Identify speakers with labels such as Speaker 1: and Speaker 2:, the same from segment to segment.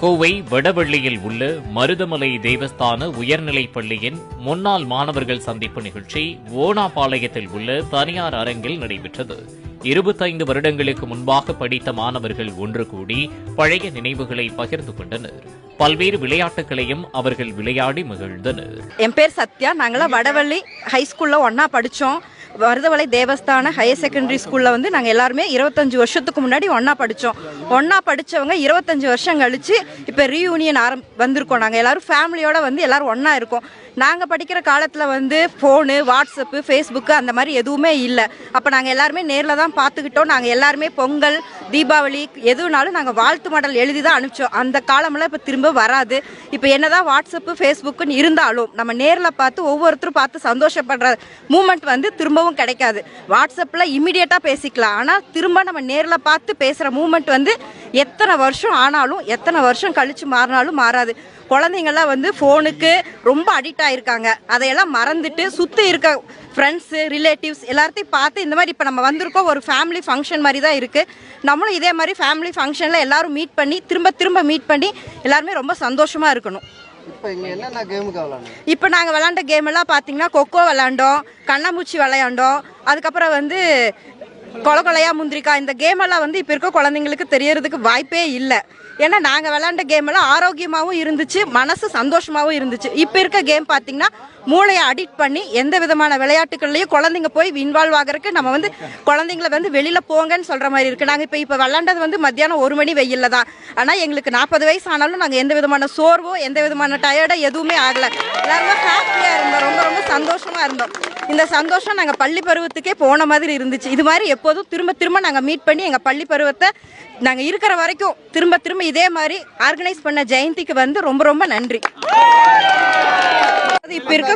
Speaker 1: கோவை வடவள்ளியில் உள்ள மருதமலை தேவஸ்தான உயர்நிலைப் பள்ளியின் முன்னாள் மாணவர்கள் சந்திப்பு நிகழ்ச்சி ஓனாபாளையத்தில் உள்ள தனியார் அரங்கில் நடைபெற்றது. இருபத்தைந்து வருடங்களுக்கு முன்பாக படித்த மாணவர்கள் ஒன்று கூடி பழைய நினைவுகளை பகிர்ந்து கொண்டனர். பல்வேறு விளையாட்டுகளையும் அவர்கள் விளையாடி மகிழ்ந்தனர்.
Speaker 2: என் பேர் சத்யா. நாங்களாம் வடவள்ளி ஹை ஒன்னா படிச்சோம். வருதவலை தேவஸ்தான ஹையர் செகண்டரி ஸ்கூலில் வந்து நாங்கள் எல்லாருமே இருபத்தஞ்சு வருஷத்துக்கு முன்னாடி ஒன்றா படித்தோம் ஒன்றா படித்தவங்க இருபத்தஞ்சு வருஷம் கழிச்சு இப்போ ரீயூனியன் ஆரம் வந்திருக்கோம். நாங்கள் எல்லாரும் ஃபேமிலியோடு வந்து எல்லோரும் ஒன்றா இருக்கோம். நாங்கள் படிக்கிற காலத்தில் வந்து ஃபோனு வாட்ஸ்அப்பு ஃபேஸ்புக்கு அந்த மாதிரி எதுவுமே இல்லை. அப்போ நாங்கள் எல்லாருமே நேரில் தான் பார்த்துக்கிட்டோம் நாங்கள் எல்லாருமே பொங்கல் தீபாவளி எதுனாலும் நாங்கள் வாழ்த்து மாடல் எழுதி தான் அனுப்பிச்சோம். அந்த காலமெல்லாம் இப்போ திரும்ப வராது. இப்போ என்னதான் வாட்ஸ்அப்பு ஃபேஸ்புக்குன்னு இருந்தாலும் நம்ம நேரில் பார்த்து ஒவ்வொருத்தரும் பார்த்து சந்தோஷப்படுற மூமெண்ட் வந்து திரும்பவும் கிடைக்காது. வாட்ஸ்அப்பில் இமீடியட்டாக பேசிக்கலாம். ஆனால் திரும்ப நம்ம நேரில் பார்த்து பேசுகிற மூமெண்ட் வந்து எத்தனை வருஷம் ஆனாலும் எத்தனை வருஷம் கழித்து மாறினாலும் மாறாது. குழந்தைங்கள்லாம் வந்து ஃபோனுக்கு ரொம்ப அடிக்ட் ஆகிருக்காங்க அதையெல்லாம் மறந்துட்டு சுற்றி இருக்க ஃப்ரெண்ட்ஸு ரிலேட்டிவ்ஸ் எல்லாத்தையும் பார்த்து இந்த மாதிரி இப்போ நம்ம வந்திருக்கோம். ஒரு ஃபேமிலி ஃபங்க்ஷன் மாதிரி தான் இருக்குது நம்மளும் இதே மாதிரி ஃபேமிலி ஃபங்க்ஷனில் எல்லாரும் மீட் பண்ணி திரும்ப திரும்ப மீட் பண்ணி எல்லாருமே ரொம்ப சந்தோஷமாக இருக்கணும்.
Speaker 3: இப்போ இங்கே என்னென்ன கேமுக்கு
Speaker 2: இப்போ நாங்கள் விளாண்ட கேம் எல்லாம் பார்த்தீங்கன்னா கொக்கோ விளாண்டோம் கண்ணாமூச்சி விளையாண்டோம். அதுக்கப்புறம் வந்து கொலை கொலையா முந்திரிக்கா? இந்த கேம் எல்லாம் வந்து இப்போ இருக்க குழந்தைங்களுக்கு தெரியறதுக்கு வாய்ப்பே இல்லை. ஏன்னா நாங்கள் விளாண்ட கேம் எல்லாம் ஆரோக்கியமாகவும் இருந்துச்சு மனசு சந்தோஷமாகவும் இருந்துச்சு. இப்போ இருக்க கேம் பார்த்தீங்கன்னா மூளையை அடிக்ட் பண்ணி எந்த விதமான விளையாட்டுகள்லையும் குழந்தைங்க போய் இன்வால்வ் ஆகிறதுக்கு நம்ம வந்து குழந்தைங்கள வந்து வெளியில் போங்கன்னு சொல்கிற மாதிரி இருக்குது நாங்கள் இப்போ இப்போ விளாண்டது வந்து மத்தியானம் ஒரு மணி வெயில்ல தான். ஆனால் எங்களுக்கு நாற்பது வயசு ஆனாலும் நாங்கள் எந்த விதமான சோர்வோ எந்த விதமான டயர்டோ எதுவுமே ஆகலை. எல்லாருமே ஹாப்பியாக இருந்தோம். ரொம்ப ரொம்ப சந்தோஷமாக இருந்தோம். இந்த சந்தோஷம் நாங்கள் பள்ளி பருவத்துக்கே போன மாதிரி இருந்துச்சு. இது மாதிரி எப்போதும் திரும்ப திரும்ப நாங்கள் மீட் பண்ணி எங்கள் பள்ளி பருவத்தை நாங்கள் இருக்கிற வரைக்கும் திரும்ப திரும்ப இதே மாதிரி ஆர்கனைஸ் பண்ண ஜெயந்திக்கு வந்து ரொம்ப ரொம்ப நன்றி. அது இப்போ இருக்க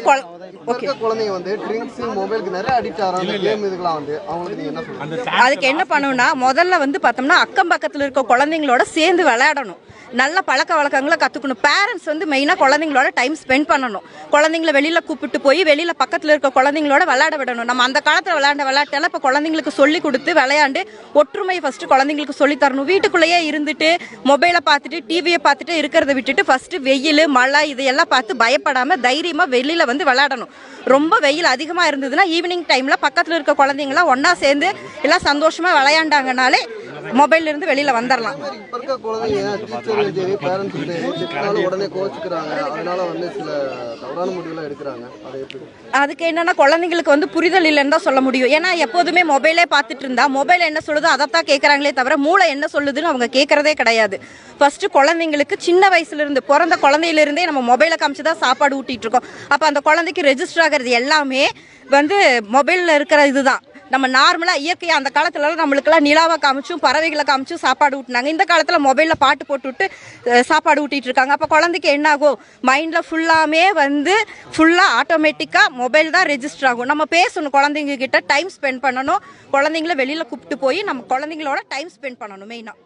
Speaker 3: இருக்க குழந்தைங்க வந்து ட்ரிங்க்ஸ் மொபைலுக்கு நிறைய அடிக்ட் ஆகிறாங்க. கேம் இதுக்கெல்லாம் வந்து. அவங்களுக்கு நீங்க என்ன சொல்லுங்க
Speaker 2: அதுக்கு என்ன பண்ணணும்னா முதல்ல வந்து பார்த்தோம்னா அக்கம் பக்கத்தில் இருக்க குழந்தைங்களோட சேர்ந்து விளையாடணும். நல்ல பழக்க வழக்கங்களை கற்றுக்கணும் பேரண்ட்ஸ் வந்து மெயினாக குழந்தைங்களோட டைம் ஸ்பெண்ட் பண்ணணும். குழந்தைங்கள வெளியில் கூப்பிட்டு போய் வெளியில் பக்கத்தில் இருக்க குழந்தைங்களோட விளையாட விடணும். நம்ம அந்த காலத்தில் விளையாண்ட விளையாட்டெல்லாம் இப்போ குழந்தைங்களுக்கு சொல்லி கொடுத்து விளையாண்டு ஒற்றுமை ஃபஸ்ட்டு குழந்தைங்களுக்கு சொல்லி தரணும். வீட்டுக்குள்ளேயே இருந்துட்டு மொபைலை பார்த்துட்டு டிவியை பார்த்துட்டு இருக்கிறத விட்டுட்டு ஃபஸ்ட்டு வெயில் மழை இதையெல்லாம் பார்த்து பயப்படாமல் தைரியமாக வெளியில் வந்து விளையாடணும். ரொம்ப வெயில் அதிகமாக இருந்ததுன்னா ஈவினிங் டைமில் பக்கத்தில் இருக்க குழந்தைங்களாம் ஒன்றா சேர்ந்து எல்லாம் சந்தோஷமாக விளையாண்டாங்கனாலே மொபைல்ல இருந்து வெளியில் வந்துடலாம் அதுக்கு என்னன்னா குழந்தைங்களுக்கு வந்து புரிதல் இல்லைன்னு தான் சொல்ல முடியும். ஏன்னா எப்போதுமே மொபைலே பார்த்துட்டு இருந்தா மொபைல் என்ன சொல்லுதோ அதைத்தான் கேட்குறாங்களே தவிர மூளை என்ன சொல்லுதுன்னு அவங்க கேட்கறதே கிடையாது. ஃபர்ஸ்ட் குழந்தைங்களுக்கு சின்ன வயசுல இருந்து பிறந்த குழந்தையில இருந்தே நம்ம மொபைலை காமிச்சு தான் சாப்பாடு ஊட்டிட்டு இருக்கோம். அப்போ அந்த குழந்தைக்கு ரெஜிஸ்டர் ஆகிறது எல்லாமே வந்து மொபைலில் இருக்கிற இதுதான். நம்ம நார்மலாக இயற்கையாக அந்த காலத்துலலாம் நம்மளுக்கெல்லாம் நிலாவை காமிச்சும் பறவைகளை காமிச்சும் சாப்பாடு ஊட்டினாங்க. இந்த காலத்தில் மொபைலில் பாட்டு போட்டு விட்டு சாப்பாடு ஊட்டிகிட்டு இருக்காங்க. அப்போ குழந்தைக்கு என்ன ஆகும்? மைண்டில் ஃபுல்லாமே வந்து ஃபுல்லாக ஆட்டோமேட்டிக்காக மொபைல் தான் ரெஜிஸ்டர் ஆகும். நம்ம பேசணும் குழந்தைங்க கிட்ட டைம் ஸ்பெண்ட் பண்ணணும். குழந்தைங்கள வெளியில் கூப்பிட்டு போய் நம்ம குழந்தைங்களோட டைம் ஸ்பெண்ட் பண்ணணும் மெயினாக